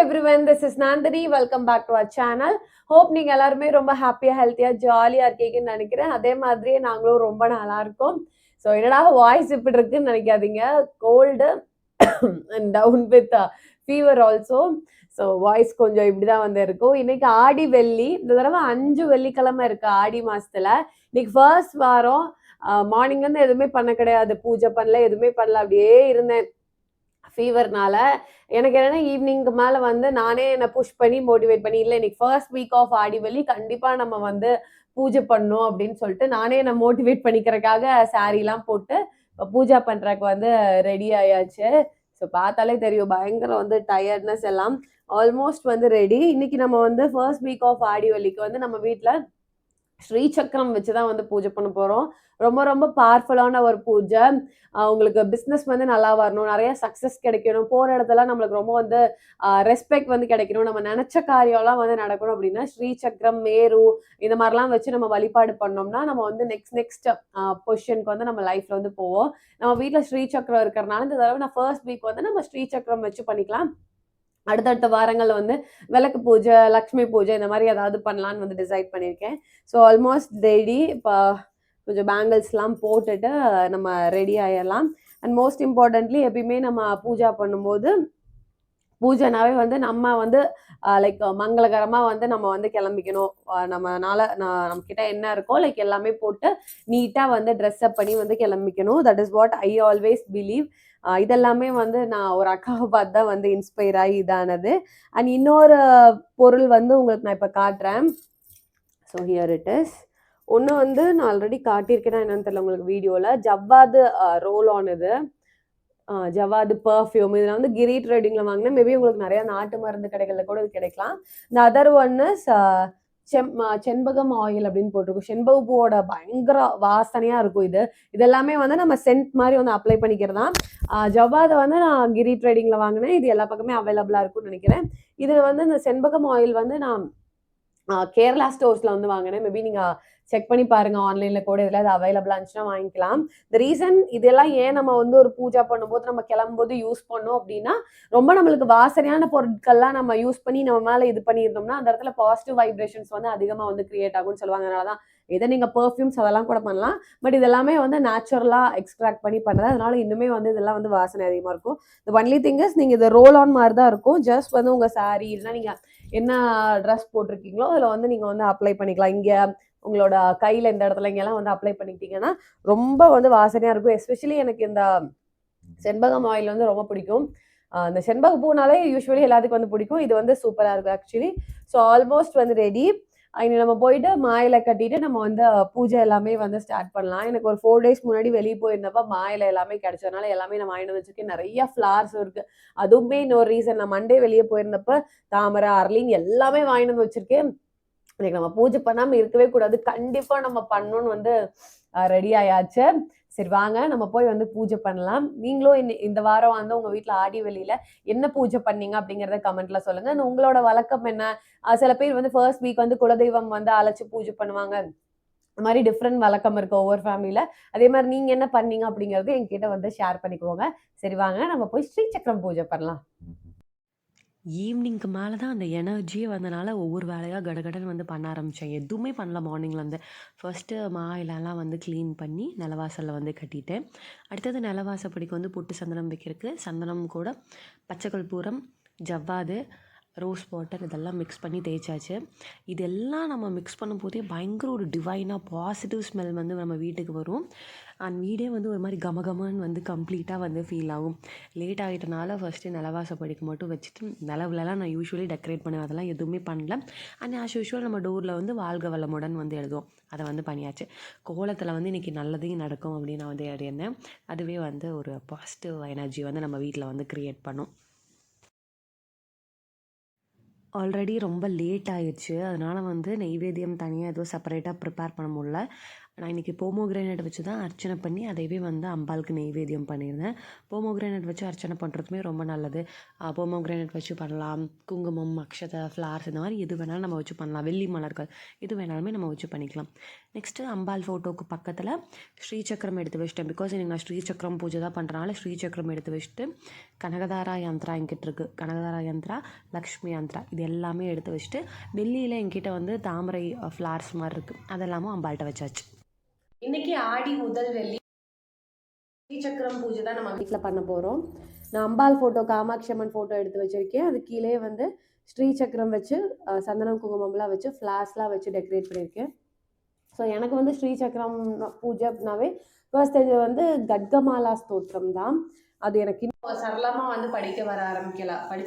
Everyone this is Nandini welcome back to our channel hope நீங்க எல்லாருமே ரொம்ப ஹாப்பியா ஹெல்த்தியா ஜாலியா இருக்கீங்கன்னு நினைக்கிறேன். அதே மாதிரியே நாங்களும் ரொம்ப நல்லா இருக்கோம். ஸோ என்னடா வாய்ஸ் இப்படி இருக்குன்னு நினைக்காதீங்க. Cold and down with fever also so voice கொஞ்சம் இப்படிதான் வந்து இருக்கும். இன்னைக்கு ஆடி வெள்ளி. இந்த தடவை அஞ்சு வெள்ளிக்கிழமை இருக்கு ஆடி மாசத்துல. இன்னைக்கு ஃபர்ஸ்ட் வாரம் uh, மார்னிங் வந்து எதுவுமே பண்ண கிடையாது. பூஜை பண்ணல எதுவுமே பண்ணல. அப்படியே இருந்தேன். ஃபீவர்னால எனக்கு என்னென்னா ஈவினிங்க்கு மேலே வந்து நானே என்னை புஷ் பண்ணி மோட்டிவேட் பண்ணி இல்லை இன்னைக்கு ஃபர்ஸ்ட் வீக் ஆஃப் ஆடி கண்டிப்பாக நம்ம வந்து பூஜை பண்ணோம் அப்படின்னு சொல்லிட்டு நானே என்னை மோட்டிவேட் பண்ணிக்கிறதுக்காக சாரீலாம் போட்டு இப்போ பூஜா பண்ணுறதுக்கு வந்து ரெடி ஆயாச்சு. ஸோ பார்த்தாலே தெரியும் பயங்கரம் வந்து டயர்ட்னஸ் எல்லாம் ஆல்மோஸ்ட் வந்து ரெடி இன்னைக்கு நம்ம வந்து ஃபர்ஸ்ட் வீக் ஆஃப் ஆடி வந்து நம்ம வீட்டில் ஸ்ரீ சக்கரம் வச்சு தான் வந்து பூஜை பண்ண போகிறோம் ரொம்ப ரொம்ப பவர்ஃபுல்லான ஒரு பூஜை. உங்களுக்கு பிஸ்னஸ் வந்து நல்லா வரணும். நிறைய சக்ஸஸ் கிடைக்கணும். போகிற இடத்துல நம்மளுக்கு ரொம்ப வந்து ரெஸ்பெக்ட் வந்து கிடைக்கணும். நம்ம நினச்ச காரியம்லாம் வந்து நடக்கணும் அப்படின்னா ஸ்ரீ சக்கரம் மேரு இந்த மாதிரிலாம் வச்சு நம்ம வழிபாடு பண்ணோம்னா நம்ம வந்து நெக்ஸ்ட் நெக்ஸ்ட் பொசிஷனுக்கு வந்து நம்ம லைஃப்ல வந்து போவோம். நம்ம வீட்டில் ஸ்ரீ சக்கரம் இருக்கிறனால இந்த தடவை நான் ஃபர்ஸ்ட் வீக் வந்து நம்ம ஸ்ரீ சக்கரம் வச்சு பண்ணிக்கலாம். அடுத்தடுத்த வாரங்களில் வந்து விளக்கு பூஜை லக்ஷ்மி பூஜை இந்த மாதிரி ஏதாவது பண்ணலான்னு வந்து டிசைட் பண்ணியிருக்கேன். ஸோ ஆல்மோஸ்ட் ரெடி இப்போ கொஞ்சம் பேங்கிள்ஸ்லாம் போட்டுட்டு நம்ம ரெடி ஆகிடலாம் அண்ட் மோஸ்ட் இம்பார்ட்டன்ட்லி எப்பயுமே நம்ம பூஜா பண்ணும்போது பூஜைனாவே வந்து நம்ம வந்து லைக் மங்களகரமாக வந்து நம்ம வந்து கிளம்பிக்கணும். நம்மனால நான் நம்ம கிட்ட என்ன இருக்கோ லைக் எல்லாமே போட்டு நீட்டாக வந்து ட்ரெஸ்அப் பண்ணி வந்து கிளம்பிக்கணும். That is what I always believe இதெல்லாமே வந்து நான் ஒரு அக்காவை பார்த்து தான் வந்து இன்ஸ்பயர் ஆகி இதானது. அண்ட் இன்னொரு பொருள் வந்து உங்களுக்கு நான் இப்போ காட்டுறேன். ஸோ ஹியர் இட் இஸ் ஒன்று வந்து நான் ஆல்ரெடி காட்டியிருக்கேன்னா என்னன்னு தெரியல உங்களுக்கு வீடியோவில் ஜவ்வாது ரோல் ஆன் இது. ஜவாது ஜவ்வாது பர்ஃப்யூம் இதில் வந்து கிரி ட்ரேடிங்கில் வாங்கினேன் மேபி உங்களுக்கு நிறைய நாட்டு மருந்து கடைகளில் கூட இது கிடைக்கலாம். இந்த அதர் ஒன்னஸ் செம் செண்பகம் ஆயில் அப்படின்னு போட்டிருக்கும். செண்பக பூவோட பயங்கர வாசனையாக இருக்கும் இது. இதெல்லாமே வந்து நம்ம சென்ட் மாதிரி வந்து அப்ளை பண்ணிக்கிறது தான் ஜவ்வாதை வந்து நான் கிரி ட்ரேடிங்கில் வாங்கினேன். இது எல்லா பக்கமே அவைலபிளாக இருக்கும்னு நினைக்கிறேன். இதில் வந்து இந்த செண்பகம் ஆயில் வந்து நான் கேரளா ஸ்டோர்ஸில் வந்து வாங்கினேன். மேபி நீங்கள் செக் பண்ணி பாருங்க ஆன்லைனில் கூட இதில் அது அவைலபிளாக இருந்துச்சுன்னா வாங்கிக்கலாம். த ரீசன் இதெல்லாம் ஏன் நம்ம வந்து ஒரு பூஜா பண்ணும்போது நம்ம கிளம்பும்போது யூஸ் பண்ணோம் அப்படின்னா ரொம்ப நம்மளுக்கு வாசனையான பொருட்கள்லாம் நம்ம யூஸ் பண்ணி நம்ம மேலே இது பண்ணியிருந்தோம்னா அந்த இடத்துல பாசிட்டிவ் வைப்ரேஷன்ஸ் வந்து அதிகமாக வந்து கிரியேட் ஆகும்னு சொல்லுவாங்க. அதனால தான் இதை நீங்கள் பர்ஃப்யூம்ஸ் அதெல்லாம் கூட பண்ணலாம். பட் இதெல்லாமே வந்து நேச்சுரலாக எக்ஸ்ட்ராக்ட் பண்ணி பண்ணுறது. அதனால இன்னுமே வந்து இதெல்லாம் வந்து வாசனை அதிகமாக இருக்கும். இந்த ஒன்லி திங்கஸ் நீங்கள் இது ரோல் ஆன் மாதிரி தான் இருக்கும். ஜஸ்ட் வந்து உங்கள் சாரீ இல்லைன்னா நீங்கள் என்ன ட்ரெஸ் போட்டிருக்கீங்களோ அதில் வந்து நீங்கள் வந்து அப்ளை பண்ணிக்கலாம். இங்கே உங்களோட கையில் இந்த இடத்துல இங்கெல்லாம் வந்து அப்ளை பண்ணிக்கிட்டீங்கன்னா ரொம்ப வந்து வாசனையாக இருக்கும். எஸ்பெஷலி எனக்கு இந்த செண்பகம் ஆயில் வந்து ரொம்ப பிடிக்கும். அந்த இந்த செண்பக பூனாலே யூஸ்வலி எல்லாத்துக்கும் வந்து பிடிக்கும். இது வந்து சூப்பராக இருக்கும் ஆக்சுவலி ஸோ ஆல்மோஸ்ட் வந்து ரெடி இனி நம்ம போயிட்டு மாயில கட்டிட்டு நம்ம வந்து பூஜை எல்லாமே வந்து ஸ்டார்ட் பண்ணலாம். எனக்கு ஒரு ஃபோர் டேஸ் முன்னாடி வெளியே போயிருந்தப்ப மாயில எல்லாமே கிடைச்சதுனால எல்லாமே நான் வாங்கிட்டு வச்சிருக்கேன். நிறைய ஃப்ளார்ஸ் இருக்கு. அதுவுமே இன்னொரு ரீசன் நான் மண்டே வெளியே போயிருந்தப்ப தாமரை அரளின் எல்லாமே வாங்கிட்டு வந்து வச்சிருக்கேன். இன்னைக்கு நம்ம பூஜை பண்ணாம இருக்கவே கூடாது. கண்டிப்பா நம்ம பண்ணணும்னு வந்து ரெடி ஆயாச்சு. சரி வாங்க நம்ம போய் வந்து பூஜை பண்ணலாம். நீங்களும் இந்த- இந்த வாரம் வந்து உங்கள் வீட்டில் ஆடி வெளியில் என்ன பூஜை பண்ணீங்க அப்படிங்கிறத கமெண்ட்ல சொல்லுங்க. உங்களோட வழக்கம் என்ன? சில பேர் வந்து ஃபர்ஸ்ட் வீக் வந்து குலதெய்வம் வந்து அழைச்சி பூஜை பண்ணுவாங்க. இந்த மாதிரி டிஃப்ரெண்ட் வழக்கம் இருக்கு ஒவ்வொரு ஃபேமிலியில அதே மாதிரி நீங்க என்ன பண்ணீங்க அப்படிங்கறது என்கிட்ட வந்து ஷேர் பண்ணிக்கோங்க. சரி வாங்க நம்ம போய் ஸ்ரீ சக்கரம் பூஜை பண்ணலாம். ஈவினிங்க்கு மேலே தான் அந்த எனர்ஜியே வந்தனால ஒவ்வொரு வேலையாக கடகடன்னு வந்து பண்ண ஆரம்பித்தேன் எதுவுமே பண்ணல மார்னிங்லேருந்து ஃபஸ்ட்டு மாயிலெல்லாம் வந்து க்ளீன் பண்ணி நிலவாசலில் வந்து கட்டிட்டேன். அடுத்தது நிலவாசப்படிக்கு வந்து பொட்டு சந்தனம் வைக்கிறதுக்கு சந்தனம் கூட பச்சை கற்பூரம் ஜவ்வாது ரோஸ் வாட்டர் இதெல்லாம் மிக்ஸ் பண்ணி தேய்ச்சாச்சு. இதெல்லாம் நம்ம மிக்ஸ் பண்ணும்போதே பயங்கர ஒரு டிவைனாக பாசிட்டிவ் ஸ்மெல் வந்து நம்ம வீட்டுக்கு வரும். அண்ட் வீடே வந்து ஒரு மாதிரி கமகமன்னு வந்து கம்ப்ளீட்டாக வந்து ஃபீல் ஆகும். லேட் ஆகிட்டனால ஃபஸ்ட்டு நிலவாசப்படிக்கு மட்டும் வச்சுட்டு நிலவுலலாம் நான் யூஸ்வலி டெக்கரேட் பண்ணுவேன். அதெல்லாம் எதுவுமே பண்ணல. அண்ட் ஆஸ் யூஷுவல் நம்ம டோரில் வந்து வாழ்க வளமுடன் வந்து எழுதுவோம். அதை வந்து பண்ணியாச்சு. கோலத்தில் வந்து இன்றைக்கி நல்லதையும் நடக்கும் அப்படின்னு நான் வந்து அறியிருந்தேன் அதுவே வந்து ஒரு பாசிட்டிவ் எனர்ஜி வந்து நம்ம வீட்டில் வந்து க்ரியேட் பண்ணும். ஆல்ரெடி ரொம்ப லேட் ஆயிடுச்சு. அதனால் வந்து நெய்வேத்தியம் தனியாக எதுவும் செப்பரேட்டாக ப்ரிப்பேர் பண்ண முடில நான் இன்றைக்கி போமோகிரானேட் வச்சு தான் அர்ச்சனை பண்ணி அதையவே வந்து அம்பாளுக்கு நெய்வேத்தியம் பண்ணியிருந்தேன். போமோகிரானேட் வச்சு அர்ச்சனை பண்ணுறதுமே ரொம்ப நல்லது. போமோகிரானேட் வச்சு பண்ணலாம். குங்குமம் அக்ஷதை ஃப்ளார்ஸ் இந்த மாதிரி எது வேணாலும் நம்ம வச்சு பண்ணலாம். வெள்ளி மலர்கள் எது வேணாலுமே நம்ம வச்சு பண்ணிக்கலாம். நெக்ஸ்ட்டு அம்பாள் ஃபோட்டோவுக்கு பக்கத்தில் ஸ்ரீசக்கரம் எடுத்து வச்சிட்டேன். பிகாஸ் எனக்கு நான் ஸ்ரீசக்கரம் பூஜை தான் பண்ணுறனால ஸ்ரீசக்கரம் எடுத்து வச்சுட்டு கனகதாரா யந்திரா என்கிட்ட இருக்குது கனகதாரா யந்திரா லக்ஷ்மி யந்திரா இது எல்லாமே எடுத்து வச்சுட்டு வெள்ளியில் என்கிட்ட வந்து தாமரை ஃப்ளார்ஸ் மாதிரி இருக்குது அதெல்லாமும் அம்பாள்கிட்ட வச்சாச்சு. இன்னைக்கு ஆடி முதல் வெள்ளி ஸ்ரீசக்கரம் பூஜை தான் நம்ம வீட்டில் பண்ண போகிறோம் நான் அம்பாள் ஃபோட்டோ காமாட்சி அம்மன் ஃபோட்டோ எடுத்து வச்சுருக்கேன். அது கீழே வந்து ஸ்ரீசக்கரம் வச்சு அஹ், சந்தனம் குங்குமம்லாம் வச்சு ஃப்ளாஸ்லாம் வச்சு டெக்கரேட் பண்ணியிருக்கேன் ஸோ எனக்கு வந்து ஸ்ரீசக்கரம் பூஜை அப்படின்னாவே ஃபர்ஸ்ட் இது வந்து கட்கமாலா ஸ்தோத்திரம் தான். அது எனக்கு இன்னும் சரளமாக வந்து படிக்க வர ஆரம்பிக்கல. படி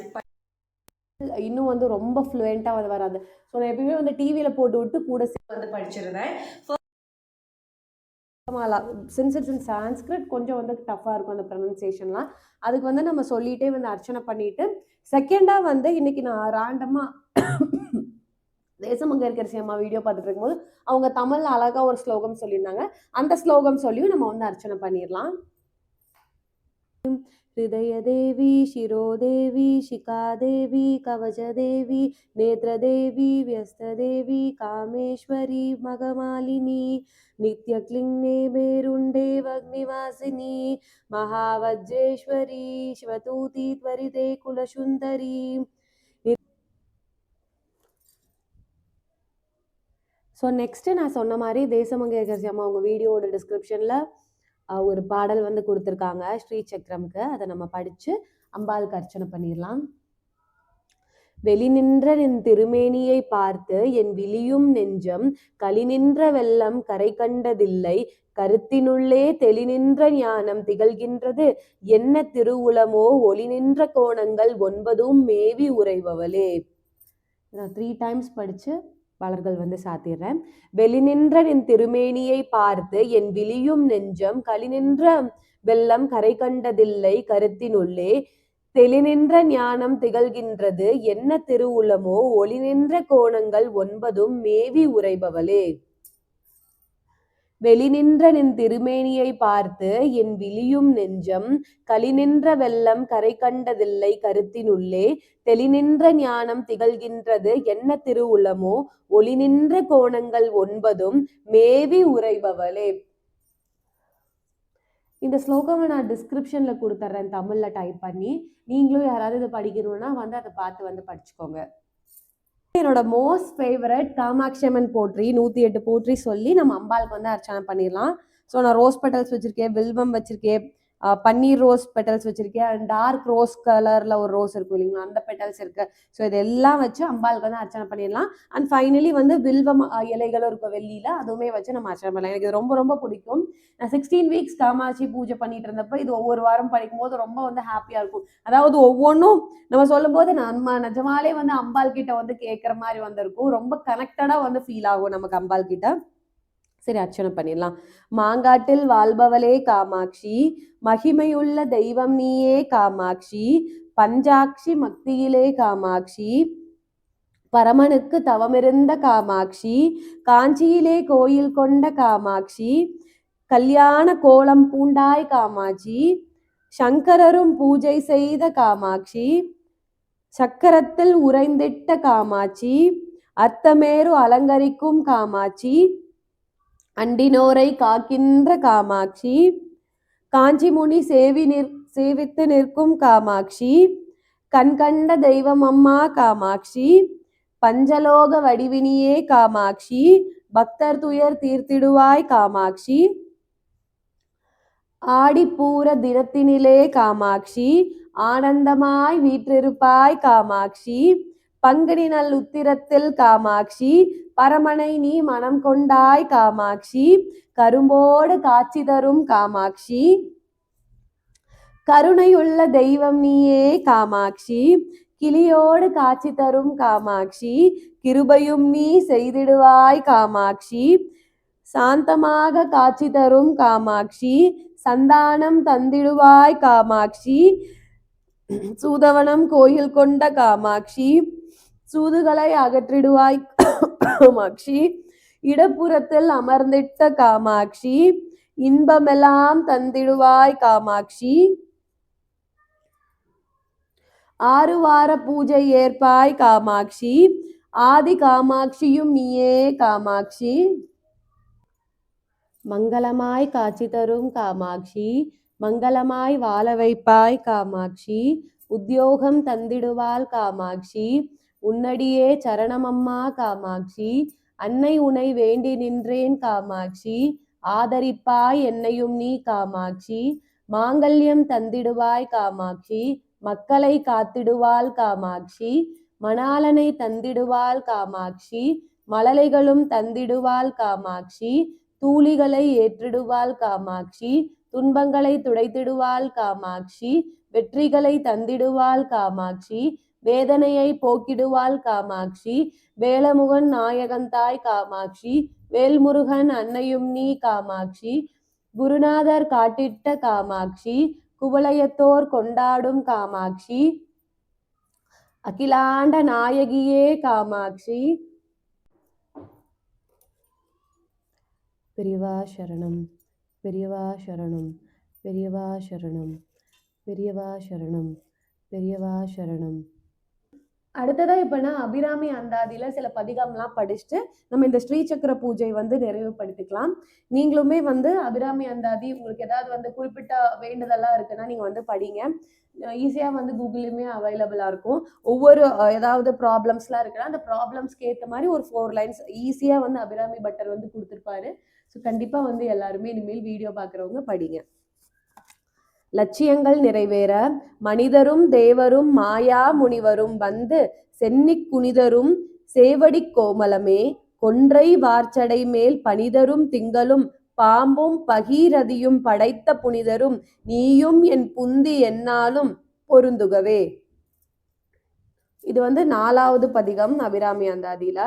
இன்னும் வந்து ரொம்ப ஃப்ளூயண்ட்டாக வந்து வராது. ஸோ நான் எப்பயுமே வந்து டிவியில் போட்டு விட்டு கூட வந்து படிச்சிருந்தேன் மாலா சின்ஸ் இட்ஸ் இன் சான்ஸ்கிரிட் கொஞ்சம் வந்து டஃப்பாக இருக்கும் அந்த ப்ரொனன்சியேஷன்லாம் அதுக்கு வந்து நம்ம சொல்லிகிட்டே வந்து அர்ச்சனை பண்ணிட்டு செகண்டாக வந்து இன்னைக்கு நான் ரேண்டமாக தேசமங்கரிசி அம்மா வீடியோ பார்த்துட்டு இருக்கும்போது அவங்க தமிழில் அழகாக ஒரு ஸ்லோகம் சொல்லியிருந்தாங்க. அந்த ஸ்லோகம் சொல்லியும் நம்ம வந்து அர்ச்சனை பண்ணிடலாம். हृदयदेवी शिरोदेवी शिखादेवी कवचदेवी नेत्रदेवी व्यस्तदेवी कामेश्वरी मगमालिनी नित्यक्लिङ्गे मेरुण्डे वग्निवासिनी महावज्रेश्वरी शिवतूती त्वरिते कुलसुन्दरी ஸோ நெக்ஸ்ட்டு நான் சொன்ன மாதிரி தேசமங்கேகர்சி அம்மா உங்கள் வீடியோவோட டிஸ்கிரிப்ஷனில் ஒரு பாடல் வந்து கொடுத்துருக்காங்க ஸ்ரீ சக்கரம்க்கு அதை நம்ம படித்து அம்பாளுக்கு அர்ச்சனை பண்ணிடலாம் வெளி நின்ற நின் திருமேனியை பார்த்து என் விழியும் நெஞ்சம் களி நின்ற வெள்ளம் கரை கண்டதில்லை. கருத்தினுள்ளே தெளி நின்ற ஞானம் திகழ்கின்றது. என்ன திருவுளமோ ஒளி நின்ற கோணங்கள் ஒன்பதும் மேவி உறைபவளே. த்ரீ டைம்ஸ் படித்து மலர்கள் வந்து சாத்திடுறேன் வெளி நின்ற நின் திருமேனியை பார்த்து என் விழியும் நெஞ்சம் களி நின்ற வெள்ளம் கரை கண்டதில்லை கருத்தினுள்ளே. தெளிநின்ற ஞானம் திகழ்கின்றது. என்ன திருவுளமோ ஒளி நின்ற கோணங்கள் ஒன்பதும் மேவி உறைபவளே. வெளிநின்ற நின் திருமேனியை பார்த்து என் விழியும் நெஞ்சம் களி நின்ற வெள்ளம் கரை கண்டதில்லை கருத்தினுள்ளே தெளிநின்ற ஞானம் திகழ்கின்றது என்ன திருவுளமோ ஒளி நின்ற கோணங்கள் ஒன்பதும் மேவி உறைபவளே. இந்த ஸ்லோகமை நான் டிஸ்கிரிப்ஷனில் கொடுத்துட்றேன் தமிழில் டைப் பண்ணி. நீங்களும் யாராவது இதை படிக்கணும்னா வந்து அதை பார்த்து வந்து படிச்சுக்கோங்க. என்னோட மோஸ்ட் ஃபேவரட் காமாட்சி அம்மன் போற்றி நூற்றி எட்டு போற்றி சொல்லி நம்ம அம்பாளுக்கு வந்து அர்ச்சனை பண்ணிடலாம். ஸோ நான் ரோஸ் பெட்டல்ஸ் வச்சுருக்கேன் வில்வம் வச்சுருக்கேன் பன்னீர் ரோஸ் பெட்டல்ஸ் வச்சிருக்கேன். அண்ட் டார்க் ரோஸ் கலரில் ஒரு ரோஸ் இருக்கும் இல்லைங்களா? அந்த பெட்டல்ஸ் இருக்கு. ஸோ இதெல்லாம் வச்சு அம்பாளுக்கு வந்து அர்ச்சனை பண்ணிடலாம். அண்ட் ஃபைனலி வந்து வில்வம் இலைகளும் இருக்கும் வெள்ளியில். அதுவுமே வச்சு நம்ம அர்ச்சனை பண்ணலாம். எனக்கு இது ரொம்ப ரொம்ப பிடிக்கும். நான் சிக்ஸ்டீன் வீக்ஸ் காமாட்சி பூஜை பண்ணிட்டு இருந்தப்ப இது ஒவ்வொரு வாரம் படிக்கும்போது ரொம்ப வந்து ஹாப்பியாக இருக்கும். அதாவது ஒவ்வொன்றும் நம்ம சொல்லும்போது நம்ம நிஜமாலே வந்து அம்பாள் கிட்ட வந்து கேட்குற மாதிரி வந்திருக்கும். ரொம்ப கனெக்டடாக வந்து ஃபீல் ஆகும் நமக்கு அம்பாள் கிட்ட. சரி அர்ச்சனை பண்ணிடலாம். மாங்காட்டில் வாழ்பவளே காமாட்சி மகிமையுள்ள தெய்வம் நீயே காமாட்சி பஞ்சாட்சி மக்தியிலே காமாட்சி பரமனுக்கு தவமிருந்த காமாட்சி காஞ்சியிலே கோயில் கொண்ட காமாட்சி கல்யாண கோலம் பூண்டாய் காமாட்சி சங்கரரும் பூஜை செய்த காமாட்சி சக்கரத்தில் உறைந்திட்ட காமாட்சி அர்த்தமேரு அலங்கரிக்கும் காமாட்சி அண்டினோரை காக்கின்ற காமாட்சி காஞ்சிமுனி சேவி நிற் சேவித்து நிற்கும் காமாட்சி கண்கண்ட தெய்வம் அம்மா காமாட்சி பஞ்சலோக வடிவினியே காமாட்சி பக்தர் துயர் தீர்த்திடுவாய் காமாட்சி ஆடிப்பூர தினத்தினிலே காமாட்சி ஆனந்தமாய் வீற்றிருப்பாய் காமாட்சி பங்குனி நல் உத்திரத்தில் காமாட்சி பரமனை நீ மனம் கொண்டாய் காமாட்சி கரும்போடு காட்சி தரும் காமாட்சி கருணையுள்ள தெய்வம் நீயே காமாட்சி கிளியோடு காட்சி தரும் காமாட்சி கிருபையும் நீ செய்திடுவாய் காமாட்சி சாந்தமாக காட்சி தரும் காமாட்சி சந்தானம் தந்திடுவாய் காமாட்சி சூதவனம் கோயில் கொண்ட காமாட்சி. சூதுகளை அகற்றிடுவாய் காமாட்சி. இடப்புறத்தில் அமர்ந்திட்ட காமாட்சி. இன்பமெல்லாம் தந்திடுவாய் காமாட்சி. ஆறு வார பூஜை ஏற்பாய் காமாட்சி. ஆதி காமாட்சியும் நீயே காமாட்சி. மங்களமாய் காட்சி தரும் காமாட்சி. மங்களமாய் வாழ வைப்பாய் காமாட்சி. உத்தியோகம் தந்திடுவாள் காமாட்சி. உன்னடியே சரணமம்மா காமாட்சி. அன்னை உனை வேண்டி நின்றேன் காமாட்சி. ஆதரிப்பாய் என்னையும் நீ காமாட்சி. மாங்கல்யம் தந்திடுவாய் காமாட்சி. மக்களை காத்திடுவாள் காமாட்சி. மணாளனை தந்திடுவாள் காமாட்சி. மழலைகளும் தந்திடுவாள் காமாட்சி. தூளிகளை ஏற்றிடுவாள் காமாட்சி. துன்பங்களை துடைத்திடுவாள் காமாட்சி வெற்றிகளை தந்திடுவாள் காமாட்சி வேதனையை போக்கிடுவாள் காமாட்சி வேலமுகன் நாயகந்தாய் காமாட்சி வேல்முருகன் அன்னையும் நீ காமாட்சி குருநாதர் காட்டிட்ட காமாட்சி குவளையத்தோர் கொண்டாடும் காமாட்சி அகிலாண்ட நாயகியே காமாட்சி. பிரிவா சரணம். பெரியவா சரணம் பெரியவா சரணம் பெரியவா சரணம் பெரியவா சரணம். அடுத்ததாக இப்ப நான் அபிராமி அந்தாதியில் சில பதிகம்லாம் படிச்சுட்டு நம்ம இந்த ஸ்ரீ சக்கர பூஜை வந்து நிறைவுபடுத்திக்கலாம். நீங்களுமே வந்து அபிராமி அந்தாதி உங்களுக்கு ஏதாவது வந்து குறிப்பிட்ட வேண்டுதல்லாம் இருக்குன்னா நீங்கள் வந்து படிங்க. ஈஸியாக வந்து கூகுளுமே அவைலபிளாக இருக்கும். ஒவ்வொரு ஏதாவது ப்ராப்ளம்ஸ்லாம் இருக்குன்னா அந்த ப்ராப்ளம்ஸ்க்கு ஏற்ற மாதிரி ஒரு ஃபோர் லைன்ஸ் ஈஸியாக வந்து அபிராமி பட்டர் வந்து கொடுத்துருப்பாரு. ஸோ கண்டிப்பாக வந்து எல்லாருமே இனிமேல் வீடியோ பார்க்குறவங்க படிங்க. லட்சியங்கள் நிறைவேற மனிதரும் தேவரும் மாயா முனிவரும் வந்து சென்னிக் குனிதரும் சேவடிக் கோமலமே கொன்றை வார்ச்சடை மேல் பனிதரும் திங்களும் பாம்பும் பகீரதியும் படைத்த புனிதரும் நீயும் என் புந்தி என்னாலும் பொருந்துகவே. இது வந்து நாலாவது பதிகம் அபிராமி அந்தாதியில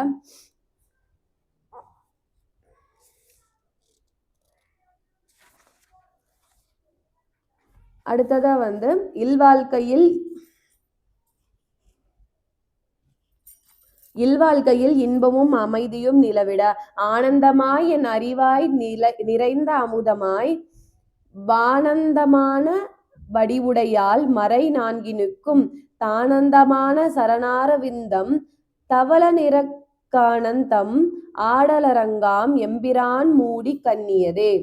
அடுத்ததா வந்து இல்வாழ்க்கையில் இல்வாழ்க்கையில் இன்பமும் அமைதியும் நிலவிட. ஆனந்தமாய் என் அறிவாய் நில நிறைந்த அமுதமாய் வானந்தமான வடிவுடையால் மறை நான்கினுக்கும் தானந்தமான சரணாரவிந்தம் தவள நிறக்கானந்தம் ஆடலரங்காம் எம்பிரான் மூடி கண்ணியதே.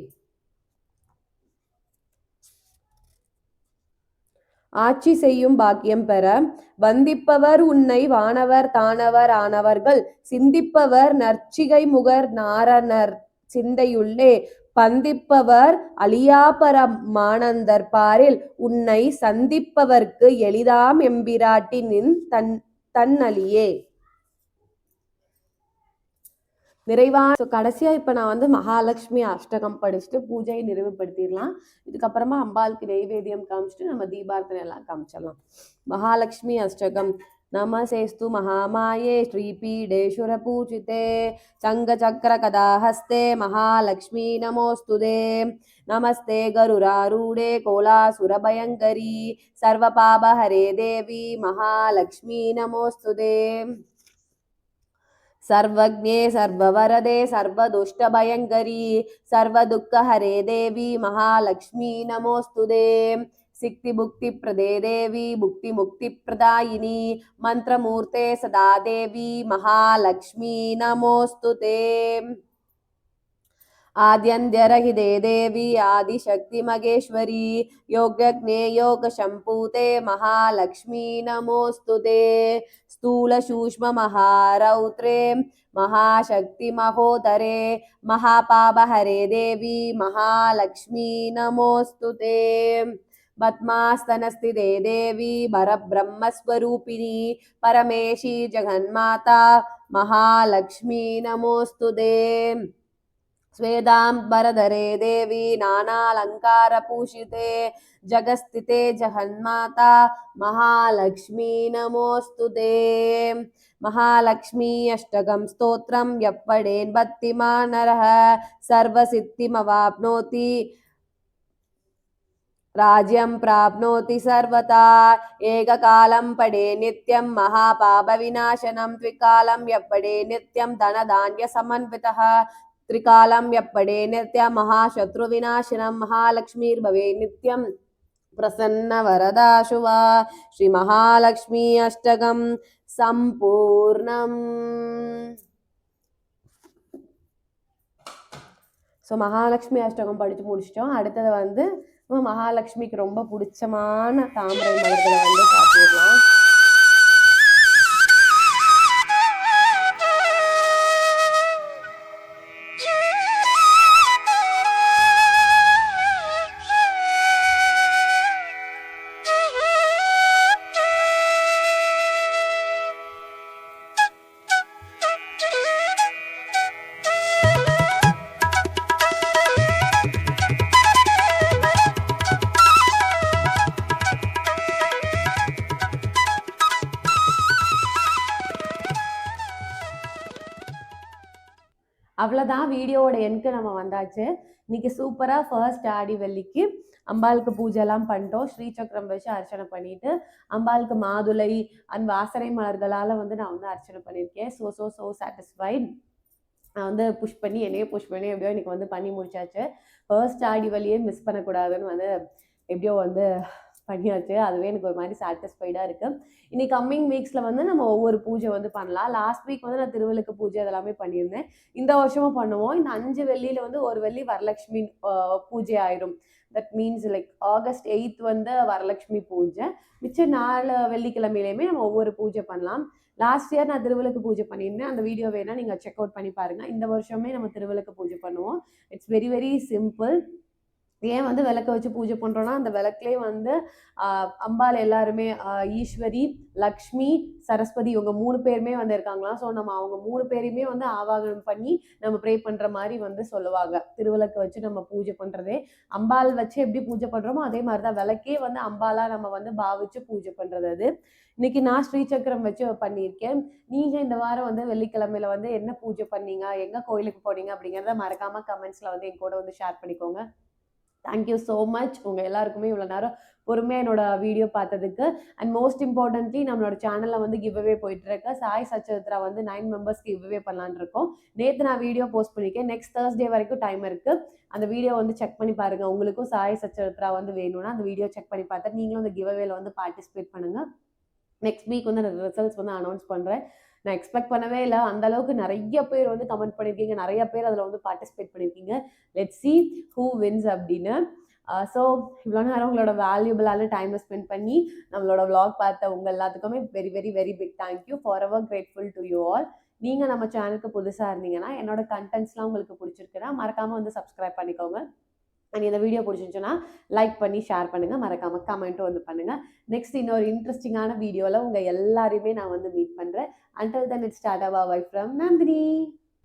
ஆட்சி செய்யும் பாக்கியம் பெற. வந்திப்பவர் உன்னை வானவர் தானவர் ஆனவர்கள். சிந்திப்பவர் நற்சிகை முகர் நாரணர் சிந்தையுள்ளே. பந்திப்பவர் அழியாபர மானந்தர் பாரில். உன்னை சந்திப்பவர்க்கு எளிதாம் எம்பிராட்டினின் தன் தன்னலியே. நிறைவான ஸோ கடைசியாக இப்போ நான் வந்து மகாலட்சுமி அஷ்டகம் படிச்சுட்டு பூஜையை நிறைவுபடுத்திடலாம் இதுக்கப்புறமா அம்பாளுக்கு நெய்வேத்தியம் காமிச்சிட்டு நம்ம தீபார்த்தனை எல்லாம் காமிச்சிடலாம் மகாலட்சுமி அஷ்டகம் நமசேஸ்து மகாமாயே ஸ்ரீபீடேஸ்வரபூஜிதே சங்கச்சக்கரகதாஹஸ்தே மகாலக்ஷ்மி நமோஸ்துதே நமஸ்தே கருராரூடே கோலாசுரபயங்கரி சர்வபாபஹரே தேவி மகாலக்ஷ்மி సర్వజ్ఞే సర్వవరదే సర్వదుష్టభయంకరీ సర్వదుఃఖహరే దేవి మహాలక్ష్మీ నమోస్తుదే సిక్తి భుక్తి ప్రదే దేవి భుక్తి ముక్తి ప్రదాయిని మంత్రమూర్తే సదాదేవి మహాలక్ష్మీ నమోస్తుతే आद्यन्त्यरहिते देवी आदिशक्तिमगेश्वरी योगज्ञे योगशम्पूते महालक्ष्मी, नमोऽस्तु ते। स्थूलसूक्ष्ममहारौत्रे, महाशक्तिमहोदरे, महापापहरे देवी, महालक्ष्मी, नमोऽस्तु ते। पद्मास्तनस्थिते देवी, परब्रह्मस्वरूपिणी, परमेशी जगन्माता, महालक्ष्मी, नमोऽस्तु ते। स्वेदाम्बरधरे देवी नानालङ्कारपूषिते, जगस्थिते जगन्माता महालक्ष्मी नमोऽस्तु ते। महालक्ष्मी अष्टकं स्तोत्रं, यप्पडेन् भक्तिमान् नरः सर्वसिद्धिमवाप्नोति, राज्यं प्राप्नोति सर्वथा, एककालं पडे नित्यं महापापविनाशनं त्रिकालं यप्पडे नित्यं धनधान्यसमन्वितः திரிகாலம் ತ್ರಿಕಾಲಂ ಎಪ್ಪಡೆ ನಿತ್ಯ ಮಹಾಶತ್ರು ವಿನಾಶನಂ ಮಹಾಲಕ್ಷ್ಮೀರ್ಭವೆ ನಿತ್ಯಂ ಪ್ರಸನ್ನ ವರದಾಶುವ ஸ்ரீ ಮಹಾಲಕ್ಷ್ಮೀ அஷ்டகம் சம்பூர்ணம் ஸோ மகாலட்சுமி அஷ்டகம் படித்து முடிச்சிட்டோம். அடுத்தது வந்து மகாலட்சுமிக்கு ரொம்ப பிடிச்சமான தாமரை மலர்களை வந்து சாப்பிடலாம் அவ்வளோதான் வீடியோவோட எண்க்கு நம்ம வந்தாச்சு. இன்னைக்கு சூப்பராக ஃபர்ஸ்ட் ஆடி வெள்ளிக்கு அம்பாளுக்கு பூஜைலாம் பண்ணிட்டோம். ஸ்ரீசக்கரம் வச்சு அர்ச்சனை பண்ணிட்டு அம்பாளுக்கு மாதுளை அண்ட் வாசனை மலர்களால் வந்து நான் வந்து அர்ச்சனை பண்ணியிருக்கேன் ஸோ ஸோ ஸோ சாட்டிஸ்ஃபைட் நான் வந்து புஷ் பண்ணி என்னையே புஷ் பண்ணி எப்படியோ இன்னைக்கு வந்து பண்ணி முடிச்சாச்சு. ஃபர்ஸ்ட் ஆடி வழியே மிஸ் பண்ணக்கூடாதுன்னு வந்து எப்படியோ வந்து பண்ணியாச்சு. அதுவே எனக்கு ஒரு மாதிரி சாட்டிஸ்ஃபைடாக இருக்குது இனி கம்மிங் வீக்ஸில் வந்து நம்ம ஒவ்வொரு பூஜை வந்து பண்ணலாம். லாஸ்ட் வீக் வந்து நான் திருவிழுக்கு பூஜை அதெல்லாமே பண்ணியிருந்தேன். இந்த வருஷமும் பண்ணுவோம். இந்த அஞ்சு வெள்ளியில் வந்து ஒரு வெள்ளி வரலட்சுமி பூஜை ஆயிரும். That means like August eighth வந்து வரலட்சுமி பூஜை. மிச்ச நாலு வெள்ளிக்கிழமையிலையுமே நம்ம ஒவ்வொரு பூஜை பண்ணலாம். லாஸ்ட் இயர் நான் திருவிழுக்கு பூஜை பண்ணியிருந்தேன். அந்த வீடியோ வேணால் நீங்கள் செக் அவுட் பண்ணி பாருங்கள் இந்த வருஷமே நம்ம திருவிழுக்கு பூஜை பண்ணுவோம். இட்ஸ் வெரி வெரி சிம்பிள் ஏன் வந்து விளக்க வச்சு பூஜை பண்ணுறோன்னா அந்த விளக்குலேயே வந்து ஆஹ், அம்பாள் எல்லாருமே ஈஸ்வரி லக்ஷ்மி சரஸ்வதி இவங்க மூணு பேருமே வந்து இருக்காங்களாம். ஸோ நம்ம அவங்க மூணு பேரையுமே வந்து ஆவாகனம் பண்ணி நம்ம ப்ரே பண்ணுற மாதிரி வந்து சொல்லுவாங்க. திருவிளக்கு வச்சு நம்ம பூஜை பண்ணுறதே அம்பாள் வச்சு எப்படி பூஜை பண்ணுறோமோ அதே மாதிரி தான் விளக்கே வந்து அம்பாலாக நம்ம வந்து பாவிச்சு பூஜை பண்ணுறது அது. இன்னைக்கு நான் ஸ்ரீசக்கரம் வச்சு பண்ணியிருக்கேன். நீங்கள் இந்த வாரம் வந்து வெள்ளிக்கிழமையில வந்து என்ன பூஜை பண்ணீங்க? எங்கே கோயிலுக்கு போனீங்க? அப்படிங்கிறத மறக்காமல் கமெண்ட்ஸில் வந்து என் கூட வந்து ஷேர் பண்ணிக்கோங்க. தேங்க்யூ ஸோ மச் உங்கள் எல்லாருக்குமே இவ்வளோ நேரம் பொறுமையாக என்னோட வீடியோ பார்த்ததுக்கு. அண்ட் மோஸ்ட் இம்பார்ட்டன்ட்லி நம்மளோட சேனலில் வந்து கிவ்அவே போயிட்டுருக்கு. சாய் சச்சரித்ரா வந்து நைன் மெம்பர்ஸ்க்கு கிவ்அவே பண்ணலான் இருக்கோம். நேற்று நான் வீடியோ போஸ்ட் பண்ணியிருக்கேன் நெக்ஸ்ட் தேர்ஸ்டே வரைக்கும் டைம் இருக்குது அந்த வீடியோ வந்து செக் பண்ணி பாருங்கள் உங்களுக்கும் சாய் சச்சரித்ரா வந்து வேணும்னா அந்த வீடியோ செக் பண்ணி பார்த்துட்டு நீங்களும் அந்த கிவ்அவேல வந்து பார்ட்டிசிபேட் பண்ணுங்கள் நெக்ஸ்ட் வீக் வந்து நான் ரிசல்ட்ஸ் வந்து அனௌன்ஸ் பண்ணுறேன் நான் எக்ஸ்பெக்ட் பண்ணவே இல்லை. அந்த அளவுக்கு நிறைய பேர் வந்து கமெண்ட் பண்ணியிருக்கீங்க நிறைய பேர் அதில் வந்து பார்ட்டிசிபேட் பண்ணியிருக்கீங்க லெட் சி ஹூ வின்ஸ் அப்படின்னு. ஸோ இவ்வளோ நேரம் உங்களோட வேல்யூபிளான டைமை ஸ்பெண்ட் பண்ணி நம்மளோட வ்ளாக் பார்த்த உங்கள் எல்லாத்துக்குமே very very very big thank you for ever grateful to you all நீங்கள் நம்ம சேனலுக்கு புதுசாக இருந்தீங்கன்னா என்னோட கண்டென்ட்ஸ்லாம் உங்களுக்கு பிடிச்சிருக்குன்னா மறக்காமல் வந்து சப்ஸ்கிரைப் பண்ணிக்கோங்க. அண்ட் இந்த வீடியோ பிடிச்சிருந்துச்சுன்னா லைக் பண்ணி ஷேர் பண்ணுங்கள் மறக்காமல் கமெண்ட்டும் வந்து பண்ணுங்கள் நெக்ஸ்ட் இன்னொரு இன்ட்ரெஸ்டிங்கான வீடியோவில் உங்கள் எல்லாரையுமே நான் வந்து மீட் பண்ணுறேன் until then it's tata bye from Nandini